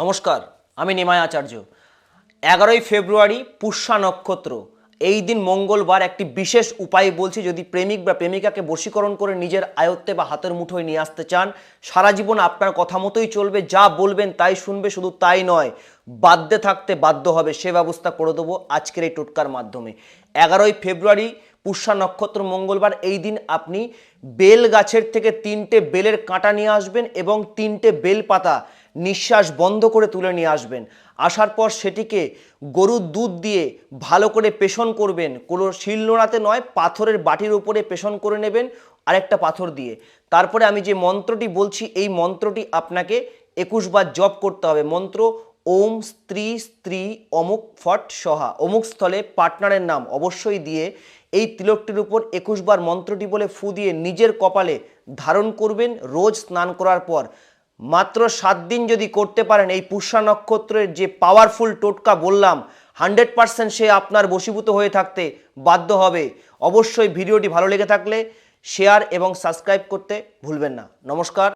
নমস্কার, আমি নিমায় আচার্য। এগারোই ফেব্রুয়ারি পুষ্যা নক্ষত্র। এই দিন মঙ্গলবার একটি বিশেষ উপায় বলছি, যদি প্রেমিক বা প্রেমিকাকে বশীকরণ করে নিজের আয়ত্তে বা হাতের মুঠোয় নিয়ে আসতে চান, সারা জীবন আপনার কথা মতোই চলবে, যা বলবেন তাই শুনবে, শুধু তাই নয়, বাধ্যে থাকতে বাধ্য হবে, সে ব্যবস্থা করে দেবো আজকের এই টোটকার মাধ্যমে। এগারোই ফেব্রুয়ারি পুষ্যা নক্ষত্র মঙ্গলবার, এই দিন আপনি বেল গাছের থেকে তিনটে বেলের কাঁটা নিয়ে আসবেন এবং তিনটে বেল পাতা নিঃশ্বাস বন্ধ করে তুলে নিয়ে আসবেন। আসার পর সেটিকে গরুর দুধ দিয়ে ভালো করে পেষণ করবেন। কোনো শিলনোড়াতে নয়, পাথরের বাটির উপরে পেষণ করে নেবেন আরেকটা পাথর দিয়ে। তারপরে আমি যে মন্ত্রটি বলছি, এই মন্ত্রটি আপনাকে একুশ বার জপ করতে হবে। মন্ত্র, ওম স্ত্রী স্ত্রী অমুক ফট সহা। অমুক স্থলে পার্টনারের নাম অবশ্যই দিয়ে এই তিলকটির উপর একুশ বার মন্ত্রটি বলে ফু দিয়ে নিজের কপালে ধারণ করবেন। রোজ স্নান করার পর মাত্র সাত দিন যদি করতে পারেন, এই পুষ্যা নক্ষত্রের যে পাওয়ারফুল টোটকা বললাম হান্ড্রেড পারসেন্ট সে আপনার বশীভূত হয়ে থাকতে বাধ্য হবে। অবশ্যই ভিডিওটি ভালো লেগে থাকলে শেয়ার এবং সাবস্ক্রাইব করতে ভুলবেন না। নমস্কার।